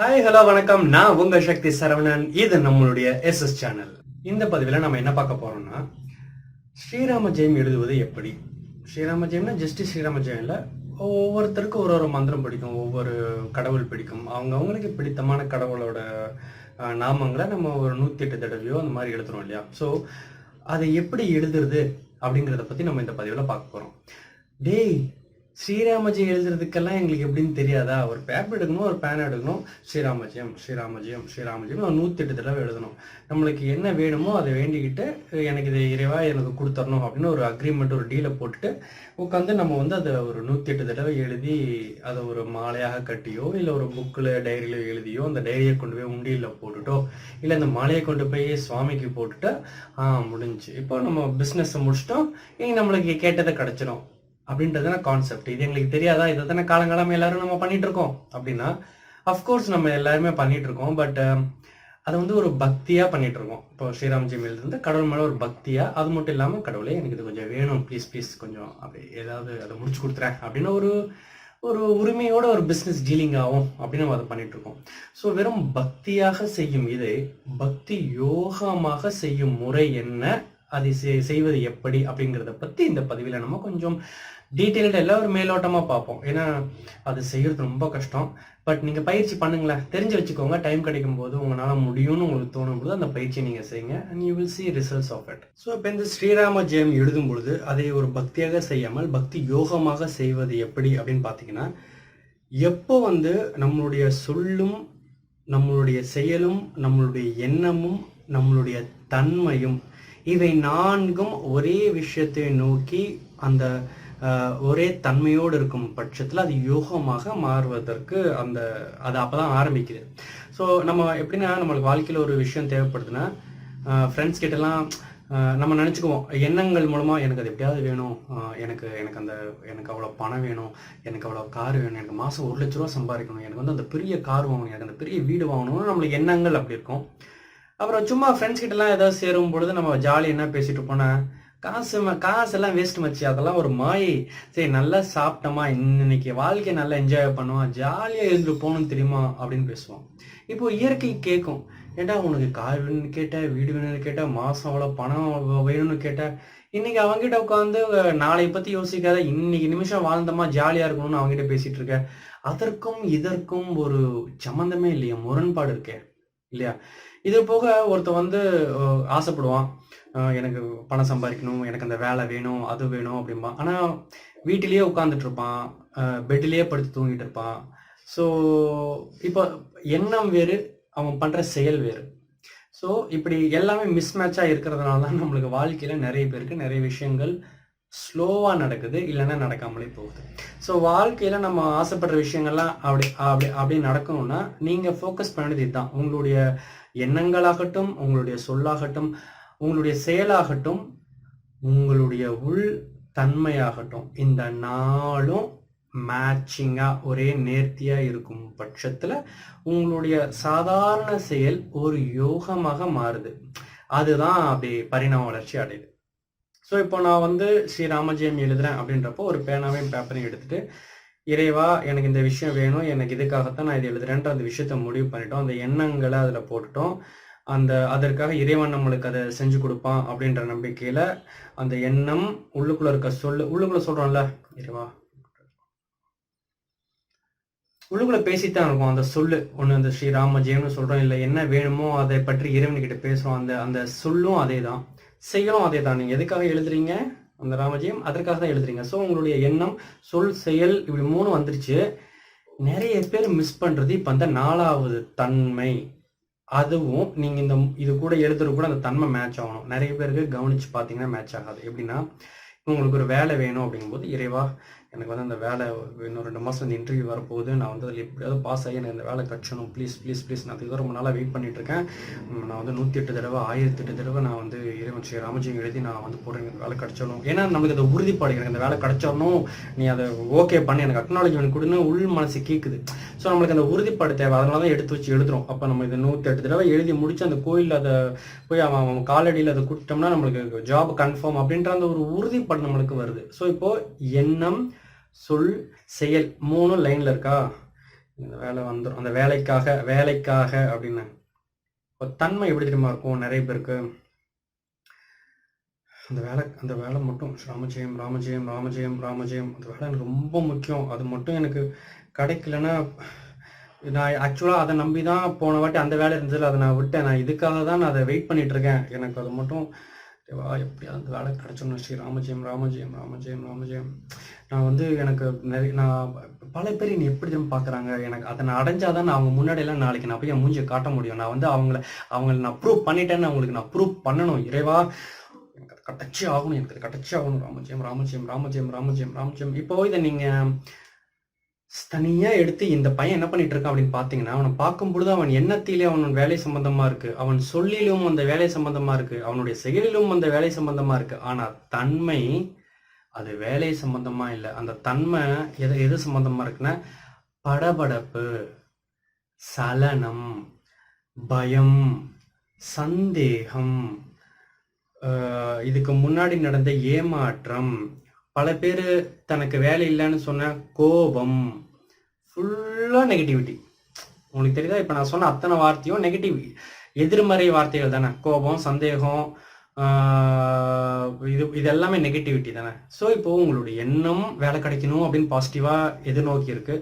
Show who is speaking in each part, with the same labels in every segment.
Speaker 1: Hi hello வணக்கம். நான் உங்க சக்தி சரவணன். இது நம்மளுடைய எஸ்எஸ் சேனல் இந்த பதிவில் நம்ம என்ன பார்க்க போறோம்னா ஸ்ரீராம ஜெயம் எழுதுவது எப்படி? ஸ்ரீராம ஜெயம்னா ஜஸ்ட் ஸ்ரீராம ஜெயம் இல்லை ஒவ்வொருத்தருக்கும் ஒரு ஒரு மந்திரம் பிடிக்கும் ஒவ்வொரு கடவுள் பிடிக்கும். அவங்க அவங்களுக்கு பிடித்தமான கடவுளோட நாமங்களை நம்ம ஒரு நூற்றி எட்டு தடவையோ அந்த மாதிரி எழுதுறோம் இல்லையா? ஸோ அதை எப்படி எழுதுறது அப்படிங்கிறத பற்றி நம்ம இந்த பதிவில் பார்க்க போகிறோம் டேய் ஸ்ரீராமஜி எழுதுறதுக்கெல்லாம் எங்களுக்கு எப்படின்னு தெரியாதா? ஒரு பேப்பர் எடுக்கணும் ஒரு பேன் எடுக்கணும். ஸ்ரீராமஜயம் ஸ்ரீராமஜயம் ஸ்ரீராமஜயம் நான் நூற்றி எட்டு தடவை எழுதணும். நம்மளுக்கு என்ன வேணுமோ அதை வேண்டிக்கிட்டு எனக்கு இது இறைவா எனக்கு கொடுத்துடணும் அப்படின்னு ஒரு அக்ரிமெண்ட் ஒரு டீலை போட்டுட்டு உட்காந்து நம்ம வந்து அதை ஒரு நூற்றி எட்டு தடவை எழுதி அதை ஒரு மாலையாக கட்டியோ இல்லை ஒரு புக்கில் டைரியில் எழுதியோ அந்த டைரியை கொண்டு போய் உண்டியில் போட்டுட்டோ இல்லை அந்த மாலையை கொண்டு போய் சுவாமிக்கு போட்டுட்டு ஆ முடிஞ்சு இப்போ நம்ம பிஸ்னஸை முடிச்சிட்டோம். இனி நம்மளுக்கு கேட்டதை கிடச்சிடும் அப்படின்றதான கான்செப்ட் இது எங்களுக்கு தெரியாதா? இதை தானே காலங்காலமாக எல்லாரும் நம்ம பண்ணிட்டு இருக்கோம் அப்படின்னா அஃப்கோர்ஸ் நம்ம எல்லாருமே பண்ணிட்டு இருக்கோம் பட் um, அதை வந்து ஒரு பக்தியாக பண்ணிட்டு இருக்கோம் இப்போ ஸ்ரீராம்ஜி இருந்து கடவுள் மேலே ஒரு பக்தியா அது மட்டும் இல்லாமல் கடவுளே எனக்கு இது கொஞ்சம் வேணும். ப்ளீஸ் ப்ளீஸ் கொஞ்சம் அப்படி ஏதாவது அதை முடிச்சு கொடுத்துறேன். அப்படின்னு ஒரு ஒரு உரிமையோட ஒரு பிஸ்னஸ் டீலிங் ஆகும் அப்படின்னு நம்ம அதை பண்ணிட்டு இருக்கோம் ஸோ வெறும் பக்தியாக செய்யும் இதை பக்தி யோகமாக செய்யும் முறை என்ன அதை செய்- செய்வது எப்படி அப்படிங்கிறத பத்தி இந்த பதிவில் நம்ம கொஞ்சம் டீட்டெயில்டு எல்லாம் ஒரு மேலோட்டமாக பார்ப்போம். ஏன்னா அது செய்கிறது ரொம்ப கஷ்டம். பட் நீங்கள் பயிற்சி பண்ணுங்களேன். தெரிஞ்சு வச்சுக்கோங்க டைம் கிடைக்கும் போது உங்களால் முடியும்னு உங்களுக்கு தோணும் போது அந்த பயிற்சியை நீங்கள் செய்யுங்க. And you will see results of it so இப்போ இந்த ஸ்ரீராம ஜெயம் எழுதும் பொழுது அதை ஒரு பக்தியாக செய்யாமல் பக்தி யோகமாக செய்வது எப்படி அப்படின்னு பார்த்தீங்கன்னா எப்போ வந்து நம்மளுடைய சொல்லும் நம்மளுடைய செயலும் நம்மளுடைய எண்ணமும் நம்மளுடைய தன்மையும் இவை நான்கும் ஒரே விஷயத்தை நோக்கி அந்த ஒரே தன்மையோடு இருக்கும் பட்சத்தில் அது யோகமாக மாறுவதற்கு அந்த அது அப்போ தான் ஆரம்பிக்குது. ஸோ நம்ம எப்படின்னா நம்மளுக்கு வாழ்க்கையில் ஒரு விஷயம் தேவைப்படுதுன்னா ஃப்ரெண்ட்ஸ் கிட்டலாம் நம்ம நினச்சிக்குவோம் எண்ணங்கள் மூலமாக எனக்கு அது எப்படியாவது வேணும் எனக்கு எனக்கு அந்த எனக்கு அவ்வளோ பணம் வேணும் எனக்கு அவ்வளோ கார் வேணும் எனக்கு மாதம் ஒரு லட்ச ரூபா சம்பாதிக்கணும் எனக்கு வந்து அந்த பெரிய கார் வாங்கணும் எனக்கு அந்த பெரிய வீடு வாங்கணும்னு நம்மளுக்கு எண்ணங்கள் அப்படி இருக்கும். அப்புறம் சும்மா ஃப்ரெண்ட்ஸ் கிட்டலாம் ஏதாவது சேரும் பொழுது நம்ம ஜாலி என்ன பேசிட்டு போனா காசு காசெல்லாம் வேஸ்ட் மச்சி. அதெல்லாம் ஒரு மாயை. சரி நல்லா சாப்பிட்டோமா? இன்னைக்கு வாழ்க்கையை நல்லா என்ஜாய் பண்ணுவோம் ஜாலியாக எழுந்து போகணும் தெரியுமா? அப்படின்னு பேசுவோம் இப்போ இயற்கை கேட்கும் ஏண்டா உனக்கு கார் வேணும்னு கேட்ட வீடு வேணும்னு கேட்ட மாசம் அவ்வளோ பணம் வேணும்னு கேட்ட? இன்னைக்கு அவங்ககிட்ட உட்காந்து நாளை பத்தி யோசிக்காத இன்னைக்கு நிமிஷம் வாழ்ந்தோமா ஜாலியா இருக்கணும்னு அவங்ககிட்ட பேசிட்டு இருக்க. அதற்கும் இதற்கும் ஒரு சம்மந்தமே இல்லையா. முரண்பாடு இருக்கே. இல்லையா? இது போக ஒருத்தன் வந்து ஆசைப்படுவான். எனக்கு பணம் சம்பாதிக்கணும் எனக்கு அந்த வேலை வேணும் அது வேணும் அப்படிம்பா. ஆனால் வீட்டிலேயே உட்காந்துட்டு இருப்பான். பெட்லேயே படுத்து தூங்கிட்டு இருப்பான். ஸோ இப்போ எண்ணம் வேறு அவன் பண்ணுற செயல் வேறு. ஸோ இப்படி எல்லாமே மிஸ்மேட்சாக இருக்கிறதுனால தான் நம்மளுக்கு வாழ்க்கையில் நிறைய பேருக்கு நிறைய விஷயங்கள் ஸ்லோவாக நடக்குது இல்லைன்னா நடக்காமலே போகுது. ஸோ வாழ்க்கையில் நம்ம ஆசைப்படுற விஷயங்கள்லாம் அப்படி அப்படி அப்படி நடக்கணும்னா நீங்கள் ஃபோக்கஸ் பண்ணது இதுதான். உங்களுடைய எண்ணங்களாகட்டும் உங்களுடைய சொல்லாகட்டும் உங்களுடைய செயலாகட்டும் உங்களுடைய உள் தன்மையாகட்டும் இந்த நாளும் மேட்சிங்காக ஒரே நேர்த்தியாக இருக்கும் பட்சத்தில் உங்களுடைய சாதாரண செயல் ஒரு யோகமாக மாறுது. அதுதான் அப்படி பரிணாம வளர்ச்சி அடையுது. ஸோ இப்போ நான் வந்து ஸ்ரீ ராமஜெயம் எழுதுறேன் அப்படின்றப்போ ஒரு பேனாவையும் பேப்பரையும் எடுத்துட்டு இறைவா எனக்கு இந்த விஷயம் வேணும் எனக்கு இதுக்காகத்தான் நான் இது எழுதுறேன்ற அந்த விஷயத்த முடிவு பண்ணிட்டோம். அந்த எண்ணங்களை அதில் போட்டுட்டோம். அந்த அதற்காக இறைவன் நம்மளுக்கு அதை செஞ்சு கொடுப்பான் அப்படின்ற நம்பிக்கையில அந்த எண்ணம் உள்ளுக்குள்ள இருக்க சொல்லு உள்ளுக்குள்ள சொல்றோம்ல இறைவா. உள்ளுக்குள்ள பேசித்தான் இருக்கும் அந்த சொல்லு. ஒண்ணு அந்த ஸ்ரீராம ஜெயம்னு சொல்றோம் இல்ல என்ன வேணுமோ அதை பற்றி இறைவன்கிட்ட பேசுறோம். அந்த அந்த சொல்லும் அதே தான் செயலும் அதே தான் நீங்க எதுக்காக எழுதுறீங்க? அந்த ராமஜெயம் அதற்காக தான் எழுதுறீங்க. ஸோ உங்களுடைய எண்ணம் சொல் செயல் இப்படி மூணு வந்துருச்சு. நிறைய பேர் மிஸ் பண்றது இப்ப அந்த நாலாவது தன்மை. அதுவும் நீங்க இந்த இது கூட எழுதுறது கூட அந்த தன்மை மேட்ச் ஆகணும். நிறைய பேருக்கு கவனிச்சு பார்த்தீங்கன்னா மேட்ச் ஆகாது. எப்படின்னா உங்களுக்கு ஒரு வேலை வேணும் அப்படிங்கும்போது இறைவா எனக்கு வந்து அந்த வேலை இன்னும் ரெண்டு மாதம் இந்த இன்டர்வியூ வரப்போகுது. நான் வந்து அதில் எப்படியாவது பாஸ் ஆகி எனக்கு இந்த வேலை கிடச்சணும் ப்ளீஸ் ப்ளீஸ் ப்ளீஸ் நான் அதுக்கு ரொம்ப நாளாக வெயிட் பண்ணிட்டு இருக்கேன். நான் வந்து நூற்றி எட்டு தடவை ஆயிரத்தி எட்டு தடவை நான் வந்து இறைவன் ஸ்ரீ ராமஜியம் எழுதி நான் வந்து போடுறேன். இந்த வேலை கிடச்சிடணும். ஏன்னா நம்மளுக்கு அந்த உறுதிப்பாடு எனக்கு அந்த வேலை கிடச்சிடணும். நீ அதை ஓகே பண்ணி. எனக்கு அக்னாலஜ்மெண்ட் கொடுன்னு உள் மனசு கேட்குது ஸோ நம்மளுக்கு அந்த உறுதிப்பாடு தேவை. அதனால தான் எடுத்து வச்சு எழுதுறோம். அப்போ நம்ம இதை நூற்றி எட்டு தடவை எழுதி முடிச்சு அந்த கோயிலில் அதை போய் அவன் அவன் காலடியில் அதை கொடுத்தோம்னா நம்மளுக்கு ஜாப் கன்ஃபார்ம் அப்படின்ற அந்த ஒரு உறுதிப்பாடு நம்மளுக்கு வருது. ஸோ இப்போ எண்ணம் சொல் செயல் மூணும் லைன்ல இருக்கா? இந்த வேலை வந்துடும் அந்த வேலைக்காக வேலைக்காக அப்படின்னு. ஒரு தன்மை எப்படி தெரியுமா இருக்கும்? நிறைய பேருக்கு. அந்த வேலை அந்த வேலை மட்டும் ராமஜெயம் ராமஜெயம் ராமஜெயம் ராமஜெயம். அந்த வேலை எனக்கு ரொம்ப முக்கியம். அது மட்டும் எனக்கு கிடைக்கலன்னா நான் ஆக்சுவலாக அதை நம்பி தான் போன வாட்டி அந்த வேலை இருந்ததில்ல அதை நான் விட்டேன். நான் இதுக்காக தான் நான் அதை வெயிட் பண்ணிட்டு இருக்கேன். எனக்கு அது மட்டும் வா எப்படியாவது அந்த வேலை கிடச்சோன்னு ஸ்ரீ ராமஜெயம் ராமஜெயம் ராமஜெயம் ராமஜெயம். நான் வந்து எனக்கு நிறைய நான் பல பேர் என்னை எப்படி தான் பார்க்குறாங்க எனக்கு அதை நான் அடைஞ்சாதான் நான் அவங்க முன்னாடியெல்லாம் நாளைக்கு நான் போய் மூஞ்சியை காட்ட முடியும். நான் வந்து அவங்கள அவங்கள நான் ப்ரூவ் பண்ணிட்டேன்னு அவங்களுக்கு நான் ப்ரூவ் பண்ணணும். இறைவா எனக்கு அது கட்டச்சி ஆகணும் எனக்கு அது ஆகணும். ராமஜெயம் ராமஜெயம் ராமஜெயம் ராமஜெயம் ராமஜெயம். இப்போ இதை நீங்கள் தனியாக எடுத்து இந்த பையன் என்ன பண்ணிட்டு இருக்கான் அப்படின்னு பார்த்தீங்கன்னா அவனை பார்க்கும் பொழுது அவன் எண்ணத்திலே அவன் வேலை சம்பந்தமா இருக்கு. அவன் சொல்லிலும் அந்த வேலை சம்பந்தமா இருக்கு. அவனுடைய செயலிலும் அந்த வேலை சம்பந்தமா இருக்கு. ஆனா தன்மை அது வேலை சம்பந்தமா இல்லை. அந்த தன்மை எது எது சம்பந்தமா இருக்குன்னா படபடப்பு சலனம் பயம் சந்தேகம் இதுக்கு முன்னாடி நடந்த ஏமாற்றம் பல பேர் தனக்கு வேலை இல்லைன்னு சொன்ன கோபம் ஃபுல்லாக நெகட்டிவிட்டி உங்களுக்கு தெரியுதா? இப்போ நான் சொன்ன அத்தனை வார்த்தையும் நெகட்டிவ் எதிர்மறை வார்த்தைகள் தானே. கோபம் சந்தேகம் இது இது எல்லாமே நெகட்டிவிட்டி தானே. ஸோ இப்போ உங்களுடைய எண்ணம் வேலை கிடைக்கணும் அப்படின்னு பாசிட்டிவாக எதிர்நோக்கி இருக்கு.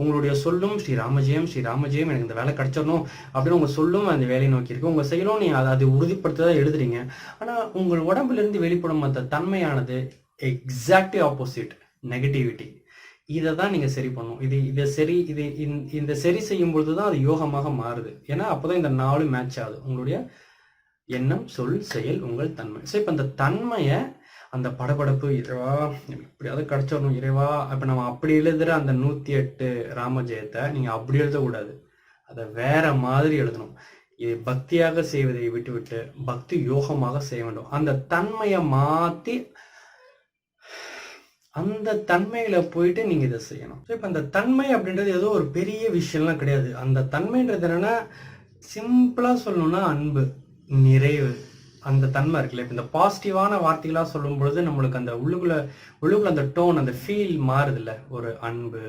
Speaker 1: உங்களுடைய சொல்லும் ஸ்ரீ ராமஜெயம் ஸ்ரீ ராமஜெயம் எனக்கு இந்த வேலை கிடைச்சிடணும் அப்படின்னு உங்கள் சொல்லும் அந்த வேலையை நோக்கி இருக்கு. உங்கள் செயலும் நீங்கள் அதை அது உறுதிப்படுத்ததான் எழுதுறீங்க. ஆனால் உங்கள் உடம்புலேருந்து வெளிப்படும் அந்த தன்மையானது எக்ஸாக்ட்லி ஆப்போசிட் நெகட்டிவிட்டி இதை தான் நீங்கள் சரி பண்ணணும். இது இதை சரி இது இந்த- சரி செய்யும் பொழுது தான் அது யோகமாக மாறுது. ஏன்னா அப்போ தான் இந்த நாலு மேட்ச் ஆகுது. உங்களுடைய எண்ணம் சொல் செயல் உங்கள் தன்மை. ஸோ இப்போ அந்த தன்மையை அந்த படபடப்பு இறைவா எப்படியாவது கிடைச்சிடணும் இறைவா இப்போ நம்ம அப்படி எழுதுகிற அந்த நூற்றி எட்டு ராமஜெயத்தை நீங்கள் அப்படி எழுதக்கூடாது. அதை வேற மாதிரி எழுதணும். இது பக்தியாக செய்வதை விட்டுவிட்டு பக்தி யோகமாக செய்ய வேண்டும். அந்த தன்மையை மாற்றி அந்த தன்மையில போயிட்டு நீங்க இதை செய்யணும். ஸோ இப்போ அந்த தன்மை அப்படின்றது ஏதோ ஒரு பெரிய விஷயம்லாம் கிடையாது. அந்த தன்மைன்றது என்னன்னா சிம்பிளா சொல்லணும்னா அன்பு நிறைவு. அந்த தன்மை இருக்குல்ல. இப்போ இந்த பாசிட்டிவான வார்த்தைகளா சொல்லும் பொழுது நம்மளுக்கு அந்த உள்ளுக்குள்ள உள்ளுக்குள்ள அந்த டோன் அந்த ஃபீல் மாறுதுல்ல. ஒரு அன்பு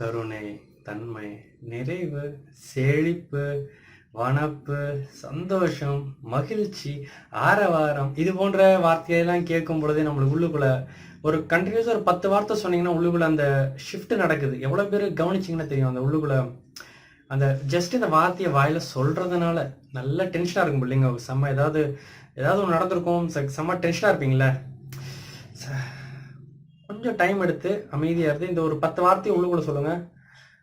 Speaker 1: கருணை தன்மை நிறைவு செழிப்பு வனப்பு சந்தோஷம் மகிழ்ச்சி ஆரவாரம் இது போன்ற வார்த்தையெல்லாம் கேட்கும் பொழுதே நம்மளுக்கு உள்ளுக்குள்ள ஒரு கண்டினியூஸாக ஒரு பத்து வார்த்தை சொன்னீங்கன்னா உள்ளுக்குள்ள அந்த ஷிஃப்ட் நடக்குது. எவ்வளோ பேர் கவனிச்சிங்கன்னா தெரியும்? அந்த உள்ளுக்குள்ள அந்த ஜஸ்ட் இந்த வார்த்தையை வாயில சொல்றதுனால நல்ல டென்ஷனாக இருக்கும் பிள்ளைங்க. செம்ம ஏதாவது ஏதாவது ஒன்று நடந்திருக்கும். செம்ம டென்ஷனாக இருப்பீங்களே ச- கொஞ்சம் டைம் எடுத்து அமைதியாக இருந்து இந்த ஒரு பத்து வார்த்தையை உள்ளுக்குள்ள சொல்லுங்க.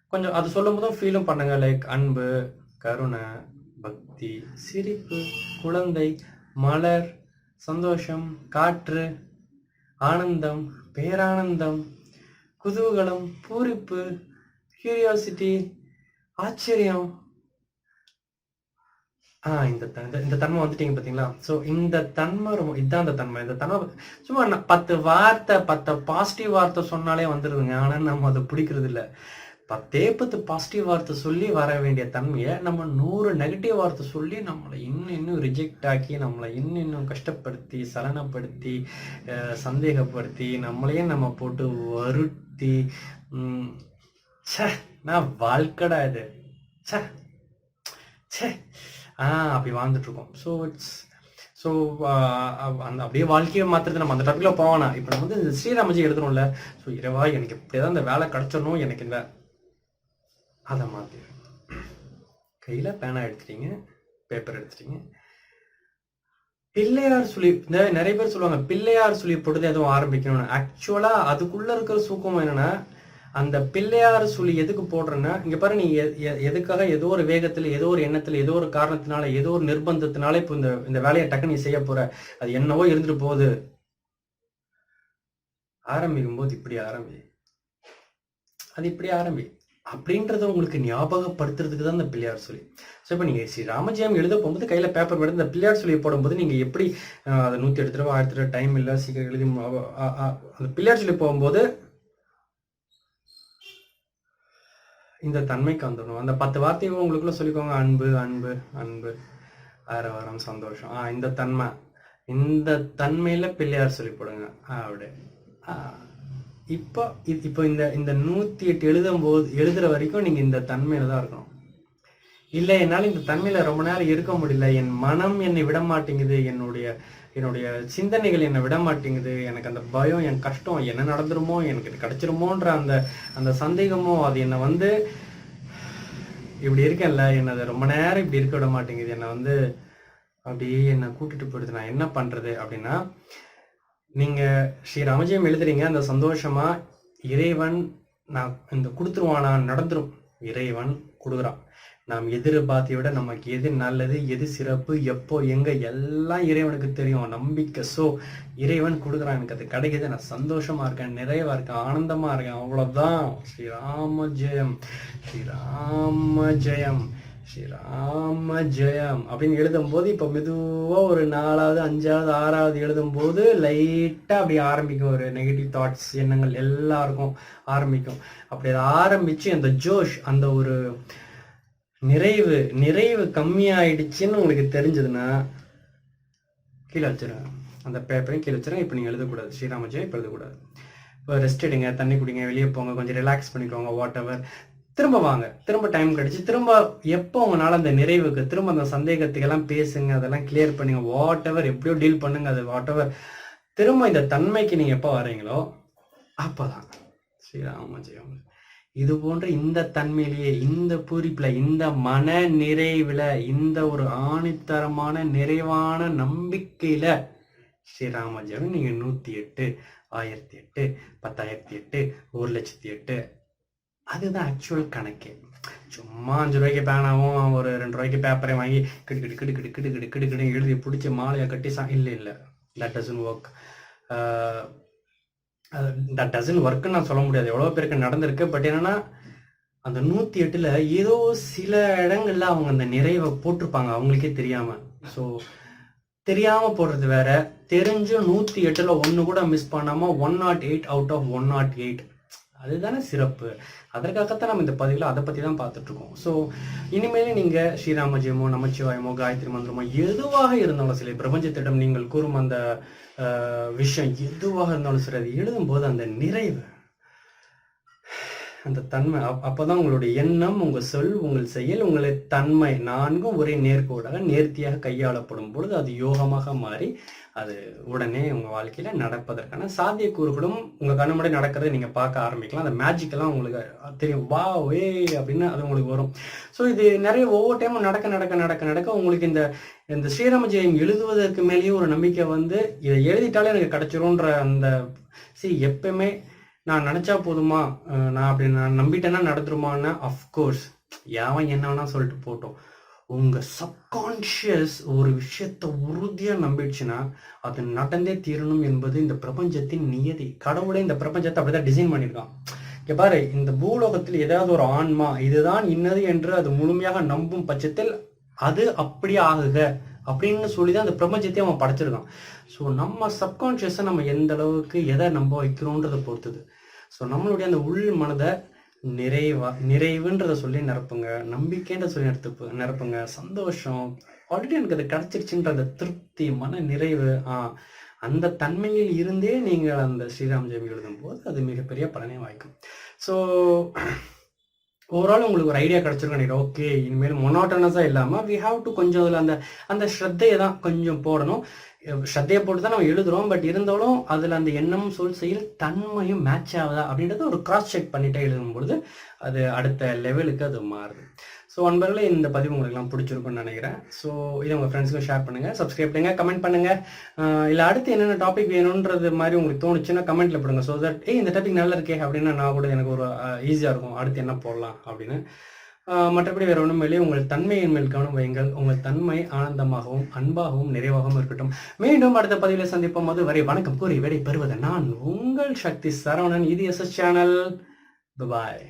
Speaker 1: கொஞ்சம் அது சொல்லும் போதும் ஃபீலும் பண்ணுங்க. லைக் அன்பு கருணை பக்தி சிரிப்பு குழந்தை மலர் சந்தோஷம் காற்று ஆனந்தம் பேரானந்தம் குதூகலம் பூரிப்பு கியூரியாசிட்டி ஆச்சரியம். ஆ இந்த இந்த- தன்மை வந்துட்டீங்க பாத்தீங்களா? சோ இந்த தன்மை ரொம்ப இதான் அந்த தன்மை. இந்த தன்மை சும்மா பத்து வார்த்தை பத்து பாசிட்டிவ் வார்த்தை சொன்னாலே வந்துருதுங்க. ஆனா நம்ம அதை பிடிக்கிறது இல்லை பத்தே பத்து பாசிட்டிவ் வார்த்தை சொல்லி வர வேண்டிய தன்மையை நம்ம நூறு நெகட்டிவ் வார்த்தை சொல்லி நம்மளை இன்னும் இன்னும் ரிஜெக்ட் ஆக்கி நம்மளை இன்னும் இன்னும் கஷ்டப்படுத்தி சலனப்படுத்தி சந்தேகப்படுத்தி நம்மளையே நம்ம போட்டு வருத்தி ம், ச்சே நான் வாழ்க்கடா இது? ச்சே ச்சே. ஆ அப்படி வாழ்ந்துட்டு இருக்கோம். ஸோ இட்ஸ் ஸோ அந்த அப்படியே வாழ்க்கையை மாத்துறது நம்ம அந்த டாப்பிக்கில் போவோம்னா இப்போ நம்ம வந்து ஸ்ரீராமஜி எழுதணும்ல ஸோ இரவா எனக்கு இப்படியே தான் இந்த வேலை கிடச்சிடணும். எனக்கு இந்த அதை மாற்றி கையில் பேனா எடுத்துட்டீங்க பேப்பர் எடுத்துட்டீங்க. பிள்ளையார் சுழி இந்த நிறைய பேர் சொல்லுவாங்க பிள்ளையார் சுழி பொழுது எதுவும் ஆரம்பிக்கணும்னு. ஆக்சுவலாக அதுக்குள்ளே இருக்கிற சூக்கம் என்னென்னா அந்த பிள்ளையார் சுழி எதுக்கு போடுறேன்னா இங்கே பாரு நீ எ- எ- எதுக்காக ஏதோ ஒரு வேகத்தில் ஏதோ ஒரு எண்ணத்தில் ஏதோ ஒரு காரணத்தினால ஏதோ ஒரு நிர்பந்தத்தினால இப்போ இந்த இந்த வேலையை டக்கு நீ செய்ய போற அது என்னவோ இருந்துட்டு போகுது. ஆரம்பிக்கும் போது இப்படி ஆரம்பி. அது இப்படி ஆரம்பி. அப்படின்றத உங்களுக்கு ஞாபகப்படுத்துறதுக்கு தான் இந்த பிள்ளையார் சொல்லி. ஸோ இப்போ நீங்கள் ஸ்ரீ ராமஜெயம் எழுத போகும்போது கையில் பேப்பர் மட்டும் இந்த பிள்ளையார் சொல்லி போடும்போது நீங்கள் எப்படி அதை நூற்றி எட்டு தடவை ஆயிரத்தி தடவை டைம் இல்லை சீக்கிரம் எழுதி அந்த பிள்ளையார் சொல்லி போகும்போது இந்த தன்மைக்கு வந்துடணும். அந்த பத்து வார்த்தையும் உங்களுக்குள்ள சொல்லிக்கோங்க. அன்பு அன்பு அன்பு ஆரவாரம் சந்தோஷம். ஆ இந்த தன்மை. இந்த தன்மையில் பிள்ளையார் சொல்லி போடுங்க. ஆ, அப்படி ஆ. இப்போ இப்போ இந்த இந்த நூற்றி எட்டு எழுதும் போது எழுதுகிற வரைக்கும் நீங்கள் இந்த தன்மையில் தான் இருக்கணும். இல்லை என்னால் இந்த தன்மையில் ரொம்ப நேரம் இருக்க முடியல. என் மனம் என்னை விட மாட்டேங்குது. என்னுடைய என்னுடைய சிந்தனைகள் என்னை விட மாட்டேங்குது. எனக்கு அந்த பயம் என் கஷ்டம் என்ன நடந்துருமோ எனக்கு இது கிடைச்சிருமோன்ற அந்த அந்த சந்தேகமோ அது என்னை வந்து இப்படி இருக்கேன்ல என்னை அது ரொம்ப நேரம் இப்படி இருக்க விட மாட்டேங்குது. என்னை வந்து அப்படியே என்னை கூட்டிட்டு போயிடுது. நான் என்ன பண்ணுறது அப்படின்னா நீங்க ஸ்ரீ ராமஜெயம் எழுதுறீங்க அந்த சந்தோஷமா இறைவன் நான் இந்த கொடுத்துருவானா நடந்துரும். இறைவன் கொடுக்குறான். நாம் எதிர்பார்த்தை விட நமக்கு எது நல்லது எது சிறப்பு எப்போ எங்க எல்லாம் இறைவனுக்கு தெரியும். நம்பிக்கை ஸோ இறைவன் கொடுக்குறான். எனக்கு அது கிடைக்கிது. நான் சந்தோஷமா இருக்கேன் நிறைவா இருக்கேன் ஆனந்தமா இருக்கேன். அவ்வளவுதான். ஸ்ரீராம ஜெயம் ஸ்ரீராம ஜெயம் ஸ்ரீராம ஜெயம் அப்படின்னு எழுதும் போது இப்ப மெதுவா ஒரு நாலாவது அஞ்சாவது ஆறாவது எழுதும்போது லைட்டா அப்படி ஆரம்பிக்கும். ஒரு நெகட்டிவ் தாட்ஸ் எண்ணங்கள் எல்லாருக்கும் ஆரம்பிக்கும். அப்படி அதை ஆரம்பிச்சு அந்த ஜோஷ் அந்த ஒரு நிறைவு நிறைவு கம்மியாயிடுச்சுன்னு உங்களுக்கு தெரிஞ்சதுன்னா கீழே வச்சிருங்க. அந்த பேப்பரையும் கீழே வச்சிருங்க. இப்போ நீங்கள் எழுதக்கூடாது. ஸ்ரீராமஜெயம் இப்ப இப்போ எழுதக்கூடாது. இப்போ ரெஸ்ட் எடுங்க தண்ணி குடிங்க வெளியே போங்க கொஞ்சம் ரிலாக்ஸ் பண்ணிக்கோங்க வாட் எவர் திரும்ப வாங்க. திரும்ப டைம் கிடைச்சி. திரும்ப எப்போ உங்களால் அந்த நிறைவுக்கு திரும்ப அந்த சந்தேகத்துக்கெல்லாம் பேசுங்க அதெல்லாம் கிளியர் பண்ணுங்க. வாட் எவர் எப்படியோ டீல் பண்ணுங்க அது வாட் எவர் திரும்ப இந்த தன்மைக்கு நீங்கள் எப்போ வரீங்களோ அப்போதான். ஸ்ரீராம ஜெயம். இது போன்ற இந்த தன்மையிலேயே இந்த பூரிப்பில் இந்த மன நிறைவில் இந்த ஒரு ஆணித்தரமான நிறைவான நம்பிக்கையில் ஸ்ரீராம ஜெயம். நீங்கள் நூற்றி எட்டு ஆயிரத்தி எட்டு பத்தாயிரத்தி எட்டு ஒரு லட்சத்தி எட்டு அதுதான் ஆக்சுவல் கணக்கு. சும்மா அஞ்சு ரூபாய்க்கு பேனாவும் ஒரு ரெண்டு ரூபாய்க்கு பேப்பரையும் வாங்கி கிடு கிடு கிடு கிடு கிடு கிடு கிடு கிடு எழுதி பிடிச்ச மாலையை கட்டி சா இல்லை இல்லை. That doesn't work that doesn't ஒர்க்குன்னு நான் சொல்ல முடியாது. எவ்வளோ பேருக்கு நடந்திருக்கு. பட் என்னன்னா அந்த நூற்றி எட்டில் ஏதோ சில இடங்களில் அவங்க அந்த நிறைவை போட்டிருப்பாங்க. அவங்களுக்கே தெரியாமல் ஸோ தெரியாமல் போடுறது வேற. தெரிஞ்சு நூற்றி எட்டில் ஒன்று கூட மிஸ் பண்ணாமல் one nought eight out of one nought eight அதுதானே சிறப்பு. அதற்காகத்தான் நம்ம இந்த பதிவில் அதை பற்றி தான் பார்த்துட்ருக்கோம். ஸோ இனிமேல் நீங்கள் ஸ்ரீராம ஜெயமோ நமச்சிவாயமோ காயத்ரி மந்திரமோ எதுவாக இருந்தாலும் சரி பிரபஞ்சத்திடம் நீங்கள் கூறும் அந்த விஷயம் எதுவாக இருந்தாலும் சரி அது எழுதும்போது அந்த நிறைவு அந்த தன்மை. அப்- அப்பதான் உங்களுடைய எண்ணம் உங்க சொல் உங்கள் செயல் உங்களுடைய தன்மை நான்கும் ஒரே நேர்கோடாக நேர்த்தியாக கையாளப்படும் பொழுது அது யோகமாக மாறி அது உடனே உங்க வாழ்க்கையில நடப்பதற்கான சாத்தியக்கூறுகளும் உங்க கண்ணு நடக்கிறத நீங்க பார்க்க ஆரம்பிக்கலாம். அந்த மேஜிக்கெல்லாம் உங்களுக்கு தெரியும். வா வே அப்படின்னு அது உங்களுக்கு வரும். ஸோ இது நிறைய ஒவ்வொரு டைமும் நடக்க நடக்க நடக்க நடக்க உங்களுக்கு இந்த இந்த ஸ்ரீராம ஜெயம் எழுதுவதற்கு மேலேயும் ஒரு நம்பிக்கை வந்து இதை எழுதிட்டாலே எனக்கு கிடைச்சிரும்ன்ற அந்த சி எப்பயுமே நான் நினச்சா போதுமா? நான் அப்படி நான் நம்பிட்டேன்னா நடந்துருமான்னா அஃப்கோர்ஸ் யாவன் என்ன வேணா சொல்லிட்டு போட்டோம். உங்கள் சப்கான்ஷியஸ் ஒரு விஷயத்தை உறுதியாக நம்பிடுச்சுன்னா அது நடந்தே தீரணும் என்பது இந்த பிரபஞ்சத்தின் நியதி. கடவுளே இந்த பிரபஞ்சத்தை அப்படிதான் டிசைன் பண்ணியிருக்கான். இங்கே பாரு இந்த பூலோகத்தில் ஏதாவது ஒரு ஆன்மா இதுதான் இன்னது என்று அது முழுமையாக நம்பும் பட்சத்தில் அது அப்படியே ஆகுக. அப்படின்னு சொல்லி தான் அந்த பிரபஞ்சத்தையும் அவன் படைச்சிருக்கான். ஸோ நம்ம சப்கான்ஷியஸை நம்ம எந்த அளவுக்கு எதை நம்ப வைக்கிறோன்றதை பொறுத்தது. ஸோ நம்மளுடைய அந்த உள் மனதை நிறைவா நிறைவுன்றதை சொல்லி நிரப்புங்க. நம்பிக்கைன்ற சொல்லி நிறுத்து நிரப்புங்க. சந்தோஷம். ஆல்ரெடி எனக்கு அது கிடைச்சிருச்சுன்ற அந்த திருப்தி மன நிறைவு ஆ அந்த தன்மையில் இருந்தே நீங்கள் அந்த ஸ்ரீராம் ஜெயம் எழுதும்போது அது மிகப்பெரிய பலனே வாய்க்கும். ஸோ ஓவரால் உங்களுக்கு ஒரு ஐடியா கிடைச்சிருக்கும் நினைக்கிறேன். ஓகே இனிமேல் மொனாட்டனஸாக இல்லாமல் வி ஹாவ் டு கொஞ்சம் அதில் அந்த அந்த ஸ்ரத்தையை தான் கொஞ்சம் போடணும். ஸ்ரத்தையை போட்டு தான் நம்ம எழுதுகிறோம் பட் இருந்தாலும் அதில் அந்த எண்ணம் சொல் செயல் தன்மையும் மேட்ச் ஆகுதா அப்படின்றத ஒரு கிராஸ் செக் பண்ணிட்டே எழுதும்பொழுது அது அடுத்த லெவலுக்கு அது மாறுது. ஸோ அன்பர்களே இந்த பதிவு உங்களுக்குலாம் பிடிச்சிருக்கும்னு நினைக்கிறேன். ஸோ இதை உங்கள் ஃப்ரெண்ட்ஸ்க்கும் ஷேர் பண்ணுங்கள் சப்ஸ்கிரைப் பண்ணுங்கள் கமெண்ட் பண்ணுங்கள் இல்லை அடுத்து என்னென்ன டாபிக் வேணுன்றது மாதிரி உங்களுக்கு தோணுச்சுன்னா கமெண்ட்டில் போடுங்க. ஸோ தட் ஏ இந்த டாபிக் நல்லா இருக்கே அப்படின்னா நான் கூட எனக்கு ஒரு ஈஸியாக இருக்கும். அடுத்து என்ன போடலாம் அப்படின்னு. மற்றபடி வேற ஒன்றும் இல்லையே. உங்கள் தன்மையின் மேல் கவனம் வையுங்கள். உங்கள் தன்மை ஆனந்தமாகவும் அன்பாகவும் நிறைவாகவும் இருக்கட்டும். மீண்டும் அடுத்த பதிவில் சந்திப்போம். அது வரை வணக்கம் கூறி விடை பெறுவது நான் உங்கள் சக்தி சரவணன் இது எஸ்எஸ் எஸ் சேனல் பாய்